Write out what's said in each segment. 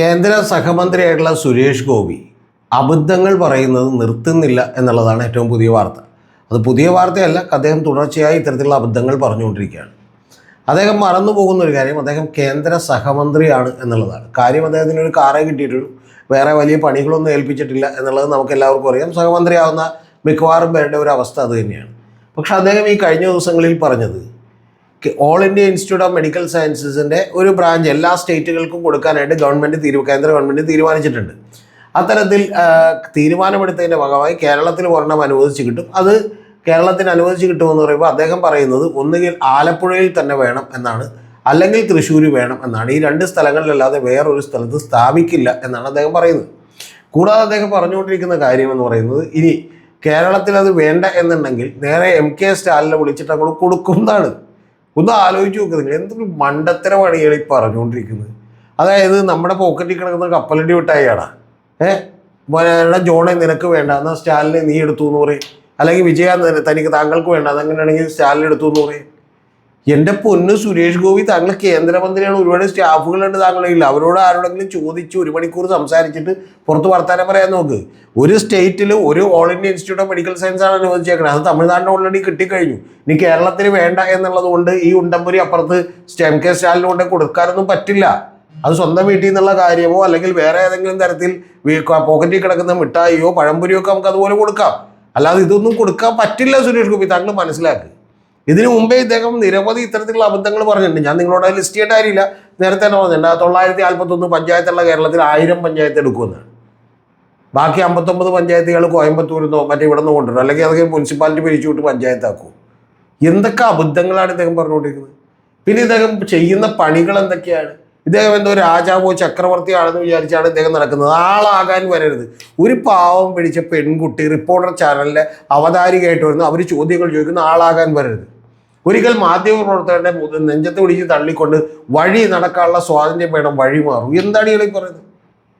കേന്ദ്ര സഹമന്ത്രിയായിട്ടുള്ള സുരേഷ് ഗോപി അബദ്ധങ്ങൾ പറയുന്നത് നിർത്തുന്നില്ല എന്നുള്ളതാണ് ഏറ്റവും പുതിയ വാർത്ത. അത് പുതിയ വാർത്തയല്ല അദ്ദേഹം തുടർച്ചയായി ഇത്തരത്തിലുള്ള അബദ്ധങ്ങൾ പറഞ്ഞുകൊണ്ടിരിക്കുകയാണ്. അദ്ദേഹം മറന്നു പോകുന്ന ഒരു കാര്യം അദ്ദേഹം കേന്ദ്ര സഹമന്ത്രിയാണ് എന്നുള്ളതാണ്. കാര്യം അദ്ദേഹത്തിന് ഒരു കാറേ കിട്ടിയിട്ടുള്ളൂ. വേറെ വലിയ പണികളൊന്നും ഏൽപ്പിച്ചിട്ടില്ല എന്നുള്ളത് നമുക്ക് എല്ലാവർക്കും അറിയാം. സഹമന്ത്രിയാവുന്ന മിക്കവാറും പേരുടെ ഒരു അവസ്ഥ അത് തന്നെയാണ്. പക്ഷെ അദ്ദേഹം ഈ കഴിഞ്ഞ ദിവസങ്ങളിൽ പറഞ്ഞത് All India Institute of Medical സയൻസസിന്റെ ഒരു ബ്രാഞ്ച് എല്ലാ സ്റ്റേറ്റുകൾക്കും കൊടുക്കാനായിട്ട് ഗവൺമെന്റ് തീരു കേന്ദ്ര ഗവൺമെന്റ് തീരുമാനിച്ചിട്ടുണ്ട്. അത്തരത്തിൽ തീരുമാനമെടുത്തതിന്റെ ഭാഗമായി കേരളത്തിൽ ഒരെണ്ണം അനുവദിച്ച് കിട്ടും. അത് കേരളത്തിന് അനുവദിച്ച് കിട്ടുമെന്ന് പറയുമ്പോൾ അദ്ദേഹം പറയുന്നത് ഒന്നുകിൽ ആലപ്പുഴയിൽ തന്നെ വേണം എന്നാണ് അല്ലെങ്കിൽ തൃശ്ശൂർ വേണം എന്നാണ്. ഈ രണ്ട് സ്ഥലങ്ങളിലല്ലാതെ വേറൊരു സ്ഥലത്ത് സ്ഥാപിക്കില്ല എന്നാണ് അദ്ദേഹം പറയുന്നത്. കൂടാതെ അദ്ദേഹം പറഞ്ഞുകൊണ്ടിരിക്കുന്ന കാര്യം എന്ന് പറയുന്നത് ഇനി കേരളത്തിൽ അത് വേണ്ട എന്നുണ്ടെങ്കിൽ നേരെ എം കെ സ്റ്റാലിനെ വിളിച്ചിട്ട് അങ്ങോട്ട് കൊടുക്കുന്നതാണ് ഒന്ന് ആലോചിച്ച് നോക്കുക നിങ്ങൾ എന്തൊരു മണ്ടത്തരമാണ് ഈ പറഞ്ഞുകൊണ്ടിരിക്കുന്നത്. അതായത് നമ്മുടെ പോക്കറ്റിൽ കിടക്കുന്ന കപ്പലണ്ടി വിട്ടായാടാ ഏ? മോനെ ജോണെ നിനക്ക് വേണ്ട എന്നാൽ സ്റ്റാലിനെ നീ എടുത്തു എന്ന് പറയും. അല്ലെങ്കിൽ വിജയ തനിക്ക് താങ്കൾക്ക് വേണ്ട അതങ്ങനെയാണെങ്കിൽ സ്റ്റാലിൻ എടുത്തു എന്ന് പറയും. എന്റെ പൊന്ന് സുരേഷ് ഗോപി താങ്കൾ കേന്ദ്രമന്ത്രിയാണ് ഒരുപാട് സ്റ്റാഫുകളുണ്ട് താങ്കളെ ഇല്ല അവരോട് ആരോടെങ്കിലും ചോദിച്ച് ഒരു മണിക്കൂർ സംസാരിച്ചിട്ട് പുറത്ത് വർത്താനം പറയാൻ നോക്ക്. ഒരു സ്റ്റേറ്റിൽ ഒരു All India Institute of Medical Science ആണ് അനുവദിച്ചേക്കുന്നത് അത് തമിഴ്നാടിന് ഓൾറെഡി കിട്ടിക്കഴിഞ്ഞു. ഇനി കേരളത്തിന് വേണ്ട എന്നുള്ളത് കൊണ്ട് ഈ ഉണ്ടംപുരി അപ്പുറത്ത് സ്റ്റെം കെ സ്റ്റാലിന് കൊടുക്കാനൊന്നും പറ്റില്ല. അത് സ്വന്തം വീട്ടിൽ നിന്നുള്ള കാര്യമോ അല്ലെങ്കിൽ വേറെ ഏതെങ്കിലും തരത്തിൽ പോക്കറ്റിൽ കിടക്കുന്ന മിഠായിയോ പഴംപുരിയോ ഒക്കെ നമുക്ക് അതുപോലെ കൊടുക്കാം. അല്ലാതെ ഇതൊന്നും കൊടുക്കാൻ പറ്റില്ല സുരേഷ് ഗോപി. താങ്കൾ മനസ്സിലാക്കുക ഇതിനു മുമ്പേ ഇദ്ദേഹം നിരവധി ഇത്തരത്തിലുള്ള അബദ്ധങ്ങൾ പറഞ്ഞിട്ടുണ്ട്. ഞാൻ നിങ്ങളോട് ലിസ്റ്റ് ചെയ്യേണ്ട കാര്യമില്ല. നേരത്തെ തന്നെ പറഞ്ഞിട്ടുണ്ട്. തൊള്ളായിരത്തി നാൽപ്പത്തൊന്ന് പഞ്ചായത്തുള്ള കേരളത്തിൽ ആയിരം പഞ്ചായത്ത് എടുക്കുമെന്ന് ബാക്കി അമ്പത്തൊമ്പത് പഞ്ചായത്തുകൾ കോയമ്പത്തൂരിൽ നിന്നോ മറ്റേ ഇവിടെ നിന്ന് കൊണ്ടുവരും. അല്ലെങ്കിൽ അതൊക്കെ മുനിസിപ്പാലിറ്റി പിരിച്ചു വിട്ട് പഞ്ചായത്താക്കും. എന്തൊക്കെ അബദ്ധങ്ങളാണ് ഇദ്ദേഹം പറഞ്ഞുകൊണ്ടിരിക്കുന്നത്? പിന്നെ ഇദ്ദേഹം ചെയ്യുന്ന പണികൾ എന്തൊക്കെയാണ്? ഇദ്ദേഹം എന്തോ രാജാവോ ചക്രവർത്തിയാണെന്ന് വിചാരിച്ചാണ് ഇദ്ദേഹം നടക്കുന്നത്. ആളാകാൻ വരരുത്. ഒരു പാവം പിടിച്ച പെൺകുട്ടി റിപ്പോർട്ടർ ചാനലിലെ അവതാരികയായിട്ട് വരുന്നു. അവർ ചോദ്യങ്ങൾ ചോദിക്കുന്ന. ആളാകാൻ വരരുത്. ഒരിക്കൽ മാധ്യമ പ്രവർത്തകരുടെ നെഞ്ചത്ത് പിടിച്ച് തള്ളിക്കൊണ്ട് വഴി നടക്കാനുള്ള സ്വാതന്ത്ര്യം വേണം വഴി മാറും. എന്താണ് ഇയാളെ പറയുന്നത്?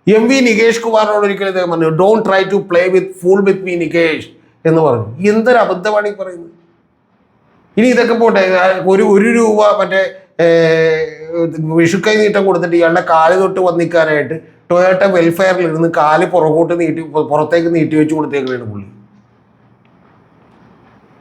എം വി നികേഷ് കുമാറിനോട് ഒരിക്കലും ഇദ്ദേഹം പറഞ്ഞു don't try to play with fool with me Nikesh എന്ന് പറഞ്ഞു. എന്തൊരു അബദ്ധമാണ് ഈ പറയുന്നത്? ഇനി ഇതൊക്കെ പോട്ടെ ഒരു ഒരു രൂപ മറ്റേ വിഷുക്കൈ നീട്ടം കൊടുത്തിട്ട് ഇയാളുടെ കാൽ തൊട്ട് വന്നിക്കാനായിട്ട് ടൊയോട്ട വെൽഫെയറിൽ ഇരുന്ന് കാൽ പുറകോട്ട് നീട്ടി പുറത്തേക്ക് നീട്ടി വെച്ച് കൊടുത്തേക്കുകയാണ് പുള്ളി.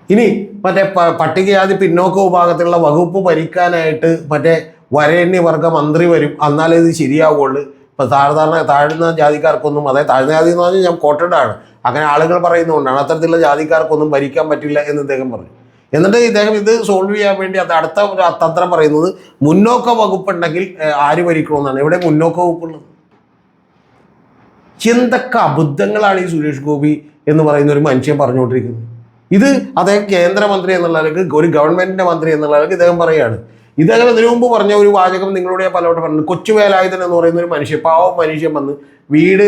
ഇനി മറ്റേ പട്ടികജാതി പിന്നോക്ക വിഭാഗത്തിലുള്ള വകുപ്പ് ഭരിക്കാനായിട്ട് മറ്റേ വരേണ്യവർഗ മന്ത്രി വരും. എന്നാലേ ഇത് ശരിയാവുള്ളൂ. ഇപ്പൊ താഴ്ന്ന താഴ്ന്ന ജാതിക്കാർക്കൊന്നും അതായത് താഴ്ന്ന ജാതി എന്ന് പറഞ്ഞാൽ ഞാൻ കോട്ടഡാണ് അങ്ങനെ ആളുകൾ പറയുന്നതുകൊണ്ടാണ്. അത്തരത്തിലുള്ള ജാതിക്കാർക്കൊന്നും ഭരിക്കാൻ പറ്റില്ല എന്ന് ഇദ്ദേഹം പറഞ്ഞു. എന്നിട്ട് ഇദ്ദേഹം ഇത് സോൾവ് ചെയ്യാൻ വേണ്ടി അത് അടുത്ത തന്ത്രം പറയുന്നത് മുന്നോക്ക വകുപ്പ് ഉണ്ടെങ്കിൽ ഏഹ്, ആര് ഭരിക്കണമെന്നാണ്. ഇവിടെ മുന്നോക്ക വകുപ്പുള്ളത്? എന്തൊക്കെ അബദ്ധങ്ങളാണ് ഈ സുരേഷ് ഗോപി എന്ന് പറയുന്ന ഒരു മനുഷ്യൻ പറഞ്ഞുകൊണ്ടിരിക്കുന്നത്? ഇത് അദ്ദേഹം കേന്ദ്രമന്ത്രി എന്നുള്ള നിലയ്ക്ക് ഒരു ഗവൺമെന്റിന്റെ മന്ത്രി എന്നുള്ള നിലയ്ക്ക് ഇദ്ദേഹം പറയുകയാണ്. ഇദ്ദേഹം ഇതിനു മുമ്പ് പറഞ്ഞ ഒരു വാചകം നിങ്ങളോട് ഞാൻ പലവട്ടം പറഞ്ഞു. കൊച്ചു വേലായുധൻ എന്ന് പറയുന്ന ഒരു മനുഷ്യൻ പാവം മനുഷ്യൻ വന്ന് വീട്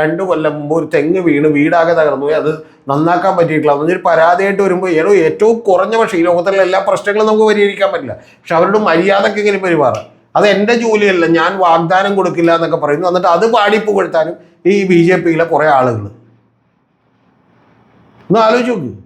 രണ്ടു കൊല്ലം മുമ്പ് ഒരു തെങ്ങ് വീണ് വീടാകെ തകർന്നു അത് നന്നാക്കാൻ പറ്റിയിട്ടില്ല. എന്നൊരു പരാതിയായിട്ട് വരുമ്പോൾ ഏതോ ഏറ്റവും കുറഞ്ഞ പക്ഷേ ഈ ലോകത്തിലുള്ള എല്ലാ പ്രശ്നങ്ങളും നമുക്ക് പരിഹരിക്കാൻ പറ്റില്ല. പക്ഷെ അവരോട് മര്യാദക്കെങ്കിലും പെരുമാറാം. അത് എന്റെ ജോലിയല്ല. ഞാൻ വാഗ്ദാനം കൊടുക്കില്ല എന്നൊക്കെ പറയുന്നു. എന്നിട്ട് അത് പാടിപ്പുകഴ്ത്താനും ഈ ബി ജെ പിയിലെ കുറേ ആളുകൾ ഒന്ന് ആലോചിച്ച് നോക്ക്.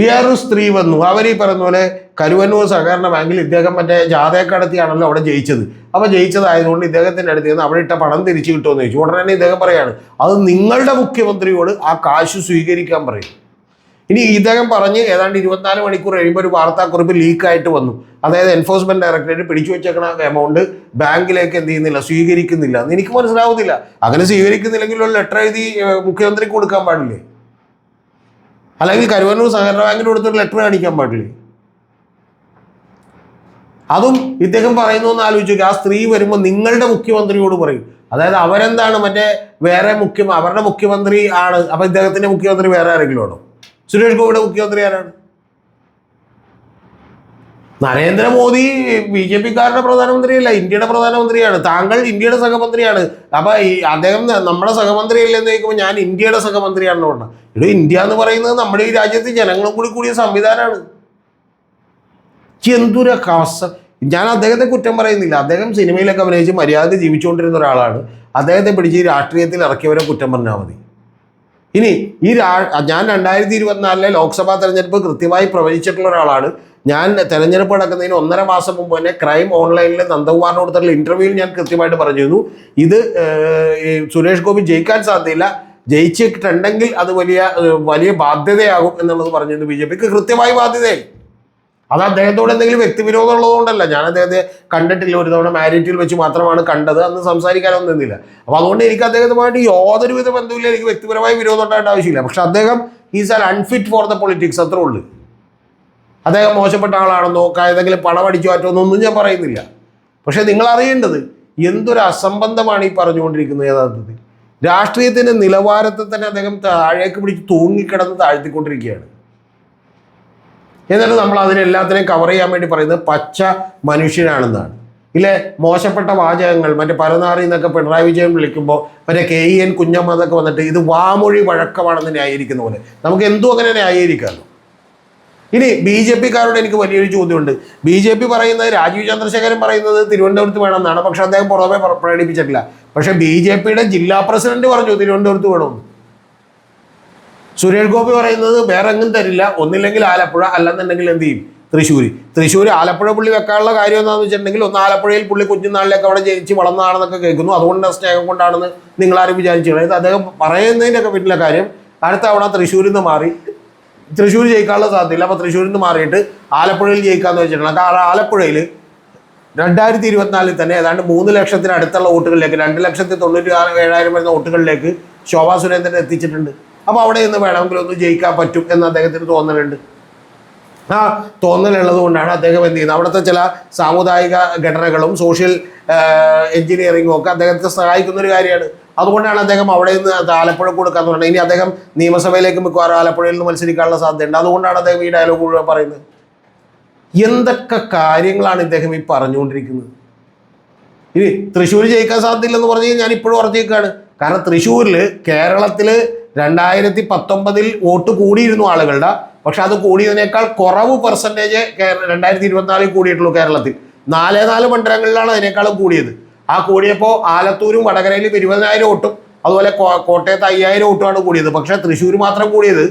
വേറൊരു സ്ത്രീ വന്നു. അവർ ഈ പറയുന്ന പോലെ കരുവന്നൂർ സഹകരണ ബാങ്കിൽ ഇദ്ദേഹം മറ്റേ ജാഥയെ കടത്തിയാണല്ലോ അവിടെ ജയിച്ചത്. അപ്പോൾ ജയിച്ചതായതുകൊണ്ട് ഇദ്ദേഹത്തിന്റെ അടുത്ത് നിന്ന് അവിടെ ഇട്ട പണം തിരിച്ചു കിട്ടുമെന്ന് ചോദിച്ചു. ഉടനെ തന്നെ ഇദ്ദേഹം പറയാണ് അത് നിങ്ങളുടെ മുഖ്യമന്ത്രിയോട് ആ കാശ് സ്വീകരിക്കാൻ പറയും. ഇനി ഇദ്ദേഹം പറഞ്ഞ് ഏതാണ്ട് ഇരുപത്തിനാല് മണിക്കൂർ കഴിയുമ്പോൾ ഒരു വാർത്താക്കുറിപ്പ് ലീക്കായിട്ട് വന്നു. അതായത് എൻഫോഴ്സ്മെന്റ് ഡയറക്ടറേറ്റ് പിടിച്ചു വെച്ചേക്കണ എമൗണ്ട് ബാങ്കിലേക്ക് എന്ത് ചെയ്യുന്നില്ല സ്വീകരിക്കുന്നില്ല എന്ന് എനിക്ക് മനസ്സിലാവുന്നില്ല. അങ്ങനെ സ്വീകരിക്കുന്നില്ലെങ്കിൽ ഒരു ലെറ്റർ എഴുതി മുഖ്യമന്ത്രിക്ക് കൊടുക്കാൻ പാടില്ലേ? അല്ലെങ്കിൽ കരുവന്നൂർ സഹകരണ ബാങ്കിന് കൊടുത്തൊരു ലെറ്റർ കാണിക്കാൻ പാടില്ലേ? അതും ഇദ്ദേഹം പറയുന്നു എന്ന് ആലോചിച്ചു ആ സ്ത്രീ വരുമ്പോൾ നിങ്ങളുടെ മുഖ്യമന്ത്രിയോട് പറയും. അതായത് അവരെന്താണ് മറ്റേ വേറെ മുഖ്യ അവരുടെ മുഖ്യമന്ത്രി ആണ്. അപ്പൊ ഇദ്ദേഹത്തിന്റെ മുഖ്യമന്ത്രി വേറെ ആരെങ്കിലും ആണോ? സുരേഷ് ഗോപിയുടെ മുഖ്യമന്ത്രി ആരാണ്? നരേന്ദ്രമോദി ബി ജെ പിക്കാരുടെ പ്രധാനമന്ത്രിയല്ല ഇന്ത്യയുടെ പ്രധാനമന്ത്രിയാണ്. താങ്കൾ ഇന്ത്യയുടെ സഹമന്ത്രിയാണ്. അപ്പൊ ഈ അദ്ദേഹം നമ്മുടെ സഹമന്ത്രി അല്ലെന്ന് ചോദിക്കുമ്പോൾ ഞാൻ ഇന്ത്യയുടെ സഹമന്ത്രിയാണെന്ന് പറഞ്ഞു. ഇവിടെ ഇന്ത്യ എന്ന് പറയുന്നത് നമ്മുടെ ഈ രാജ്യത്ത് ജനങ്ങളും കൂടി കൂടിയ സംവിധാനമാണ്. എന്തൊരു കാസ ഞാൻ അദ്ദേഹത്തെ കുറ്റം പറയുന്നില്ല. അദ്ദേഹം സിനിമയിലൊക്കെ അഭിനയിച്ച് മര്യാദ ജീവിച്ചുകൊണ്ടിരുന്ന ഒരാളാണ്. അദ്ദേഹത്തെ പിടിച്ച് രാഷ്ട്രീയത്തിൽ ഇറക്കിയവരെ കുറ്റം പറഞ്ഞാൽ മതി. ഇനി ഈ ഞാൻ രണ്ടായിരത്തി ഇരുപത്തിനാലിലെ ലോക്സഭാ തെരഞ്ഞെടുപ്പ് കൃത്യമായി പ്രവചിച്ചിട്ടുള്ള ഒരാളാണ്. ഞാൻ തെരഞ്ഞെടുപ്പ് നടക്കുന്നതിന് ഒന്നര മാസം മുമ്പ് തന്നെ ക്രൈം ഓൺലൈനിൽ നന്ദകുമാറിന് കൊടുത്തിട്ടുള്ള ഇന്റർവ്യൂവിൽ ഞാൻ കൃത്യമായിട്ട് പറഞ്ഞിരുന്നു. ഇത് സുരേഷ് ഗോപി ജയിക്കാൻ സാധ്യതയില്ല. ജയിച്ചിട്ടുണ്ടെങ്കിൽ അത് വലിയ വലിയ ബാധ്യതയാകും എന്നുള്ളത് പറഞ്ഞിരുന്നു ബി ജെ പിക്ക് കൃത്യമായി ബാധ്യതയായി. അത് അദ്ദേഹത്തോട് എന്തെങ്കിലും വ്യക്തിവിരോധം ഉള്ളതുകൊണ്ടല്ല. ഞാൻ അദ്ദേഹത്തെ കണ്ടിട്ടില്ല. ഒരു തവണ മാരിറ്റിൽ വെച്ച് മാത്രമാണ് കണ്ടത്. അന്ന് സംസാരിക്കാനൊന്നും നിന്നില്ല. അപ്പൊ അതുകൊണ്ട് എനിക്ക് അദ്ദേഹത്തുമായിട്ട് യാതൊരുവിധ ബന്ധമില്ല എനിക്ക് വ്യക്തിപരമായി വിരോധം ഉണ്ടായിട്ട് ആവശ്യമില്ല. പക്ഷെ അദ്ദേഹം is an unfit for the politics അത്രേ ഉള്ളൂ. അദ്ദേഹം മോശപ്പെട്ട ആളാണെന്നോ ഏതെങ്കിലും പണം അടിച്ചു മാറ്റുമെന്നൊന്നും ഞാൻ പറയുന്നില്ല. പക്ഷെ നിങ്ങൾ അറിയേണ്ടത് എന്തൊരു അസംബന്ധമാണ് ഈ പറഞ്ഞുകൊണ്ടിരിക്കുന്നത് യഥാർത്ഥത്തിൽ. രാഷ്ട്രീയത്തിന്റെ നിലവാരത്തെ തന്നെ അദ്ദേഹം താഴേക്ക് പിടിച്ച് തൂങ്ങിക്കിടന്ന് താഴ്ത്തിക്കൊണ്ടിരിക്കുകയാണ്. എന്നിട്ട് നമ്മൾ അതിനെല്ലാത്തിനെയും കവർ ചെയ്യാൻ വേണ്ടി പറയുന്നത് പച്ച മനുഷ്യനാണെന്നാണ്. ഇല്ലേ? മോശപ്പെട്ട വാചകങ്ങൾ മറ്റേ പരനാറി എന്നൊക്കെ പിണറായി വിജയൻ വിളിക്കുമ്പോൾ മറ്റേ കെ ഇ എൻ കുഞ്ഞമ്മ എന്നൊക്കെ വന്നിട്ട് ഇത് വാമൊഴി വഴക്കമാണെന്ന് ന്യായീകരിക്കുന്ന പോലെ. നമുക്ക് എന്തും അങ്ങനെ ന്യായീകരിക്കാമല്ലോ. ഇനി ബി ജെ പിക്കാരോട് എനിക്ക് വലിയൊരു ചോദ്യമുണ്ട്. ബി ജെ പി പറയുന്നത് രാജീവ് ചന്ദ്രശേഖരൻ പറയുന്നത് തിരുവനന്തപുരത്ത് വേണമെന്നാണ്. പക്ഷെ അദ്ദേഹം പുറമെ പ്ര- പ്രകടിപ്പിച്ചിട്ടില്ല. പക്ഷെ ബി ജെ പിയുടെ ജില്ലാ പ്രസിഡന്റ് പറഞ്ഞു തിരുവനന്തപുരത്ത് വേണമെന്ന് സുരേഷ് ഗോപി പറയുന്നത് വേറെ എങ്ങും തരില്ല. ഒന്നില്ലെങ്കിൽ ആലപ്പുഴ അല്ലെന്നുണ്ടെങ്കിൽ എന്ത് ചെയ്യും? തൃശ്ശൂർ തൃശ്ശൂർ ആലപ്പുഴ പുള്ളി വെക്കാനുള്ള കാര്യം എന്താണെന്ന് വെച്ചിട്ടുണ്ടെങ്കിൽ ഒന്ന് ആലപ്പുഴയിൽ പുള്ളി കുഞ്ഞുനാളിലേക്ക് അവിടെ ജനിച്ച് വളർന്നതാണെന്നൊക്കെ കേൾക്കുന്നു. അതുകൊണ്ട് സ്നേഹം കൊണ്ടാണെന്ന് നിങ്ങളാരും വിചാരിച്ചു അതായത് അദ്ദേഹം പറയുന്നതിന്റെയൊക്കെ പിന്നിലെ കാര്യം അടുത്ത തവണ തൃശ്ശൂരിൽ നിന്ന് മാറി. തൃശ്ശൂർ ജയിക്കാനുള്ള സാധ്യതയില്ല. അപ്പോൾ തൃശ്ശൂരിൽ നിന്ന് മാറിയിട്ട് ആലപ്പുഴയിൽ ജയിക്കാന്ന് വെച്ചിട്ടുണ്ട് കാരണം ആലപ്പുഴയിൽ രണ്ടായിരത്തി ഇരുപത്തിനാലിൽ തന്നെ ഏതാണ്ട് മൂന്ന് ലക്ഷത്തിന് അടുത്തുള്ള വോട്ടുകളിലേക്ക് രണ്ട് ലക്ഷത്തി തൊണ്ണൂറ്റി ഏഴായിരം വരുന്ന വോട്ടുകളിലേക്ക് ശോഭാ സുരേന്ദ്രൻ എത്തിച്ചിട്ടുണ്ട്. അപ്പോൾ അവിടെ നിന്ന് വേണമെങ്കിൽ ഒന്ന് ജയിക്കാൻ പറ്റും എന്ന് അദ്ദേഹത്തിന് തോന്നലുണ്ട്. ആ തോന്നലുള്ളത് കൊണ്ടാണ് അദ്ദേഹം എന്ത് ചെയ്യുന്നത്? അവിടുത്തെ ചില സാമുദായിക ഘടനകളും സോഷ്യൽ എഞ്ചിനീയറിംഗും ഒക്കെ അദ്ദേഹത്തെ സഹായിക്കുന്ന ഒരു കാര്യമാണ്. അതുകൊണ്ടാണ് അദ്ദേഹം അവിടെ നിന്ന് ആലപ്പുഴ കൊടുക്കാന്ന് പറഞ്ഞത്. ഇനി അദ്ദേഹം നിയമസഭയിലേക്ക് മിക്കവാറും ആലപ്പുഴയിൽ നിന്ന് മത്സരിക്കാനുള്ള സാധ്യതയുണ്ട്. അതുകൊണ്ടാണ് അദ്ദേഹം ഈ ഡയലോഗ് മുഴുവൻ പറയുന്നത്. എന്തൊക്കെ കാര്യങ്ങളാണ് ഇദ്ദേഹം ഈ പറഞ്ഞുകൊണ്ടിരിക്കുന്നത്? ഇനി തൃശ്ശൂർ ജയിക്കാൻ സാധ്യതയില്ലെന്ന് പറഞ്ഞു കഴിഞ്ഞാൽ ഞാൻ ഇപ്പോഴും ഉറച്ചേക്കാണ് കാരണം തൃശ്ശൂരിൽ കേരളത്തിൽ രണ്ടായിരത്തി പത്തൊമ്പതിൽ വോട്ട് കൂടിയിരുന്നു ആളുകളുടെ. പക്ഷെ അത് കൂടിയതിനേക്കാൾ കുറവ് പെർസെന്റേജ് രണ്ടായിരത്തി ഇരുപത്തിനാലിൽ കൂടിയിട്ടുള്ളൂ കേരളത്തിൽ. നാലേ നാല് മണ്ഡലങ്ങളിലാണ് അതിനേക്കാളും കൂടിയത്. ആ കൂടിയപ്പോൾ ആലത്തൂരും വടകരയിലും ഇരുപതിനായിരം വോട്ടും അതുപോലെ കോട്ടയത്ത് അയ്യായിരം വോട്ടുമാണ് കൂടിയത്. പക്ഷെ തൃശ്ശൂർ മാത്രം കൂടിയത്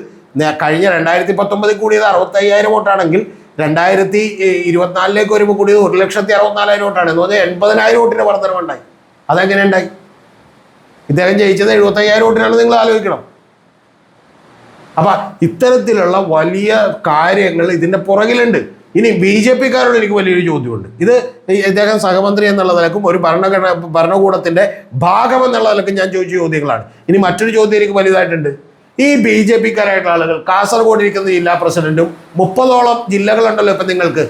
കഴിഞ്ഞ രണ്ടായിരത്തി പത്തൊമ്പതിൽ കൂടിയത് അറുപത്തയ്യായിരം വോട്ടാണെങ്കിൽ രണ്ടായിരത്തി ഇരുപത്തിനാലിലേക്ക് വരുമ്പോൾ കൂടിയത് ഒരു ലക്ഷത്തി അറുപത്തിനാലായിരം വോട്ടാണ്. എന്ന് പറഞ്ഞാൽ എൺപതിനായിരം വോട്ടിന്റെ വർധനമുണ്ടായി അതെങ്ങനെ ഉണ്ടായി? ഇദ്ദേഹം ജയിച്ചത് എഴുപത്തയ്യായിരം വോട്ടിനാണ് നിങ്ങൾ ആലോചിക്കണം. അപ്പൊ ഇത്തരത്തിലുള്ള വലിയ കാര്യങ്ങൾ ഇതിന്റെ പുറകിലുണ്ട്. ഇനി ബി ജെ പിക്കാരോട് എനിക്ക് വലിയൊരു ചോദ്യമുണ്ട്. ഇത് ഇദ്ദേഹം സഹമന്ത്രി എന്നുള്ള നിലക്കും ഒരു ഭരണഘടന ഭരണകൂടത്തിന്റെ ഭാഗം എന്നുള്ള നിലക്കും ഞാൻ ചോദിച്ച ചോദ്യങ്ങളാണ്. ഇനി മറ്റൊരു ചോദ്യം എനിക്ക് വലുതായിട്ടുണ്ട്. ഈ ബി ജെ പിക്കാരായിട്ടുള്ള ആളുകൾ കാസർഗോഡ് ഇരിക്കുന്ന ജില്ലാ പ്രസിഡന്റും മുപ്പതോളം ജില്ലകളുണ്ടല്ലോ ഇപ്പം നിങ്ങൾക്ക്.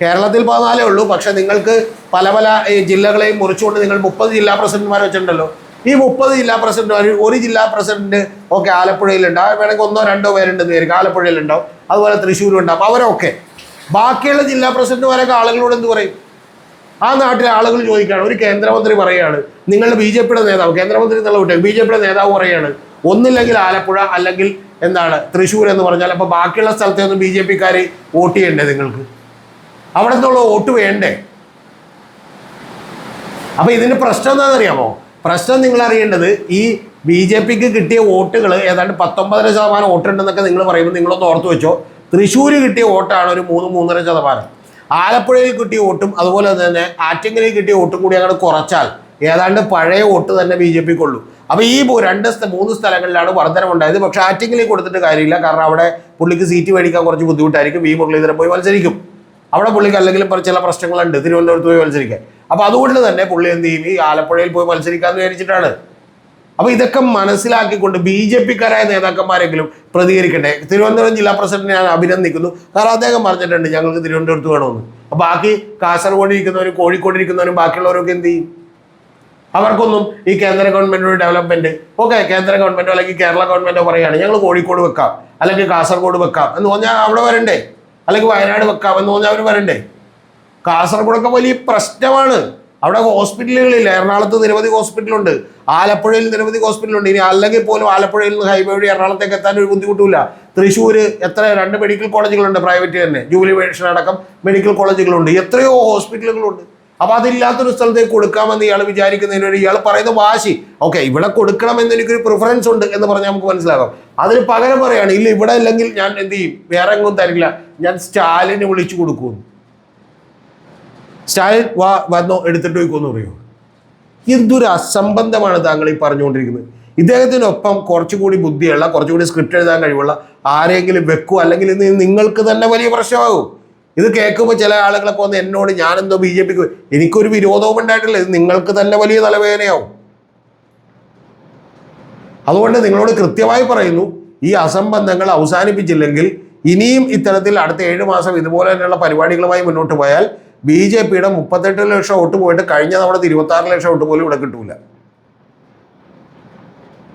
കേരളത്തിൽ പതിനാലേ ഉള്ളൂ പക്ഷെ നിങ്ങൾക്ക് പല പല ജില്ലകളെയും മുറിച്ചുകൊണ്ട് നിങ്ങൾ മുപ്പത് ജില്ലാ പ്രസിഡന്റുമാർ വെച്ചിട്ടുണ്ടല്ലോ. ഈ മുപ്പത് ജില്ലാ പ്രസിഡന്റുമാർ ഒരു ജില്ലാ പ്രസിഡന്റ് ഓക്കെ ആലപ്പുഴയിലുണ്ട്. ആ വേണമെങ്കിൽ ഒന്നോ രണ്ടോ പേരുണ്ടെന്ന് വരിക ആലപ്പുഴയിലുണ്ടാവും. അതുപോലെ തൃശ്ശൂരും ഉണ്ടാവും അവരൊക്കെ ബാക്കിയുള്ള ജില്ലാ പ്രസിഡന്റുമാരൊക്കെ ആളുകളോട് എന്ത് പറയും? ആ നാട്ടിലെ ആളുകൾ ചോദിക്കുകയാണ്. ഒരു കേന്ദ്രമന്ത്രി പറയുകയാണ് നിങ്ങളുടെ ബി ജെ പിയുടെ നേതാവ് കേന്ദ്രമന്ത്രി എന്നുള്ള വിട്ടേ ബി ജെ പിയുടെ നേതാവ് പറയുകയാണ് ഒന്നില്ലെങ്കിൽ ആലപ്പുഴ അല്ലെങ്കിൽ എന്താണ് തൃശ്ശൂർ എന്ന് പറഞ്ഞാൽ അപ്പോൾ ബാക്കിയുള്ള സ്ഥലത്തൊന്നും ബി ജെ പിക്കാർ വോട്ട് ചെയ്യണ്ടേ നിങ്ങൾക്ക്? അവിടെ നിന്നുള്ള വോട്ട് വേണ്ടേ? അപ്പൊ ഇതിന്റെ പ്രശ്നം എന്താണെന്നറിയാമോ? പ്രശ്നം നിങ്ങൾ അറിയേണ്ടത് ഈ ബി ജെ പിക്ക് കിട്ടിയ വോട്ടുകൾ ഏതാണ്ട് പത്തൊമ്പതര ശതമാനം വോട്ടുണ്ടെന്നൊക്കെ നിങ്ങൾ പറയുമ്പോൾ നിങ്ങളൊന്ന് ഓർത്ത് വെച്ചോ. തൃശ്ശൂർ കിട്ടിയ വോട്ടാണ് ഒരു മൂന്ന് മൂന്നര ശതമാനം. ആലപ്പുഴയിൽ കിട്ടിയ വോട്ടും അതുപോലെ തന്നെ ആറ്റിങ്ങലിൽ കിട്ടിയ വോട്ടും കൂടി അങ്ങോട്ട് കുറച്ചാൽ ഏതാണ്ട് പഴയ വോട്ട് തന്നെ ബി ജെ പിക്കുള്ളൂ. അപ്പോൾ ഈ രണ്ട് മൂന്ന് സ്ഥലങ്ങളിലാണ് വർധനമുണ്ടായത് പക്ഷേ ആറ്റിങ്ങലിൽ കൊടുത്തിട്ട് കാര്യമില്ല. കാരണം അവിടെ പുള്ളിക്ക് സീറ്റ് മേടിക്കാൻ കുറച്ച് ബുദ്ധിമുട്ടായിരിക്കും. ഈ മുരളീധരൻ പോയി മത്സരിക്കും. അവിടെ പുള്ളിക്ക് അല്ലെങ്കിൽ ഇപ്പം ചില പ്രശ്നങ്ങളുണ്ട്. തിരുവനന്തപുരത്ത് പോയി മത്സരിക്കാൻ. അപ്പോൾ അതുകൊണ്ട് തന്നെ പുള്ളി എന്ത് ചെയ്യും? ഈ ആലപ്പുഴയിൽ പോയി മത്സരിക്കാമെന്ന് വിചാരിച്ചിട്ടാണ്. അപ്പോൾ ഇതൊക്കെ മനസ്സിലാക്കിക്കൊണ്ട് ബി ജെ പിക്കാരായ നേതാക്കന്മാരെങ്കിലും പ്രതികരിക്കട്ടെ തിരുവനന്തപുരം ജില്ലാ പ്രസിഡന്റ് ഞാൻ അഭിനന്ദിക്കുന്നു. കാരണം അദ്ദേഹം പറഞ്ഞിട്ടുണ്ട് ഞങ്ങൾക്ക് തിരുവനന്തപുരത്ത് വേണമെന്ന്. അപ്പൊ ബാക്കി കാസർഗോഡ് ഇരിക്കുന്നവരും കോഴിക്കോട് ഇരിക്കുന്നവരും ബാക്കിയുള്ളവരൊക്കെ എന്ത് ചെയ്യും? അവർക്കൊന്നും ഈ കേന്ദ്ര ഗവൺമെന്റിന്റെ ഡെവലപ്മെന്റ് ഓക്കെ കേന്ദ്ര ഗവൺമെന്റോ അല്ലെങ്കിൽ കേരള ഗവൺമെന്റോ പറയുകയാണ് ഞങ്ങൾ കോഴിക്കോട് വെക്കാം അല്ലെങ്കിൽ കാസർഗോഡ് വെക്കാം എന്ന് പറഞ്ഞാൽ അവിടെ വരണ്ടേ? അല്ലെങ്കിൽ വയനാട് വെക്കാം എന്ന് പറഞ്ഞാൽ അവർ വരണ്ടേ? കാസർഗോഡൊക്കെ വലിയ പ്രശ്നമാണ്. അവിടെ ഹോസ്പിറ്റലുകളില്ല. എറണാകുളത്ത് നിരവധി ഹോസ്പിറ്റലുണ്ട്. ആലപ്പുഴയിൽ നിരവധി ഹോസ്പിറ്റലുണ്ട്. ഇനി അല്ലെങ്കിൽ പോലും ആലപ്പുഴയിൽ നിന്ന് ഹൈവേ വഴി എറണാകുളത്തേക്ക് എത്താൻ ഒരു ബുദ്ധിമുട്ടില്ല തൃശ്ശൂർ എത്ര രണ്ട് മെഡിക്കൽ കോളേജുകളുണ്ട് പ്രൈവറ്റ് തന്നെ. ജൂബിലി മിഷൻ അടക്കം മെഡിക്കൽ കോളേജുകളുണ്ട്. എത്രയോ ഹോസ്പിറ്റലുകളുണ്ട്. അപ്പോൾ അതില്ലാത്തൊരു സ്ഥലത്തേക്ക് കൊടുക്കാമെന്ന് ഇയാൾ വിചാരിക്കുന്നതിന് വേണ്ടി ഇയാൾ പറയുന്ന വാശി. ഓക്കെ ഇവിടെ കൊടുക്കണമെന്ന് എനിക്കൊരു പ്രിഫറൻസ് ഉണ്ട് എന്ന് പറഞ്ഞാൽ നമുക്ക് മനസ്സിലാകാം. അതിന് പകരം പറയുകയാണ് ഇല്ല ഇവിടെ അല്ലെങ്കിൽ ഞാൻ എന്ത് ചെയ്യും? വേറെ എങ്ങും തരില്ല. ഞാൻ സ്റ്റാലിന് വിളിച്ചു കൊടുക്കും സ്റ്റാലിൻ വാ വന്നോ എടുത്തിട്ട് പോയിക്കോന്ന് പറയുമോ എന്തൊരു അസംബന്ധമാണ് താങ്കൾ ഈ പറഞ്ഞുകൊണ്ടിരിക്കുന്നത്. ഇദ്ദേഹത്തിനൊപ്പം കുറച്ചുകൂടി ബുദ്ധിയുള്ള കുറച്ചുകൂടി സ്ക്രിപ്റ്റ് എഴുതാൻ കഴിവുള്ള ആരെങ്കിലും വെക്കൂ? അല്ലെങ്കിൽ ഇത് നിങ്ങൾക്ക് തന്നെ വലിയ പ്രശ്നമാകും. ഇത് കേൾക്കുമ്പോൾ ചില ആളുകളൊക്കെ വന്ന് എന്നോട് ഞാനെന്തോ ബി ജെ പിക്ക് എനിക്കൊരു വിരോധവും ഉണ്ടായിട്ടില്ല. ഇത് നിങ്ങൾക്ക് തന്നെ വലിയ തലവേദനയാവും. അതുകൊണ്ട് നിങ്ങളോട് കൃത്യമായി പറയുന്നു ഈ അസംബന്ധങ്ങൾ അവസാനിപ്പിച്ചില്ലെങ്കിൽ ഇനിയും ഇത്തരത്തിൽ അടുത്ത ഏഴ് മാസം ഇതുപോലെ തന്നെയുള്ള പരിപാടികളുമായി മുന്നോട്ട് പോയാൽ ബി ജെ പിയുടെ മുപ്പത്തെട്ട് ലക്ഷം വോട്ട് പോയിട്ട് കഴിഞ്ഞ തവണത്തെ ഇരുപത്തി ആറ് ലക്ഷം വോട്ട് പോലും ഇവിടെ കിട്ടൂല.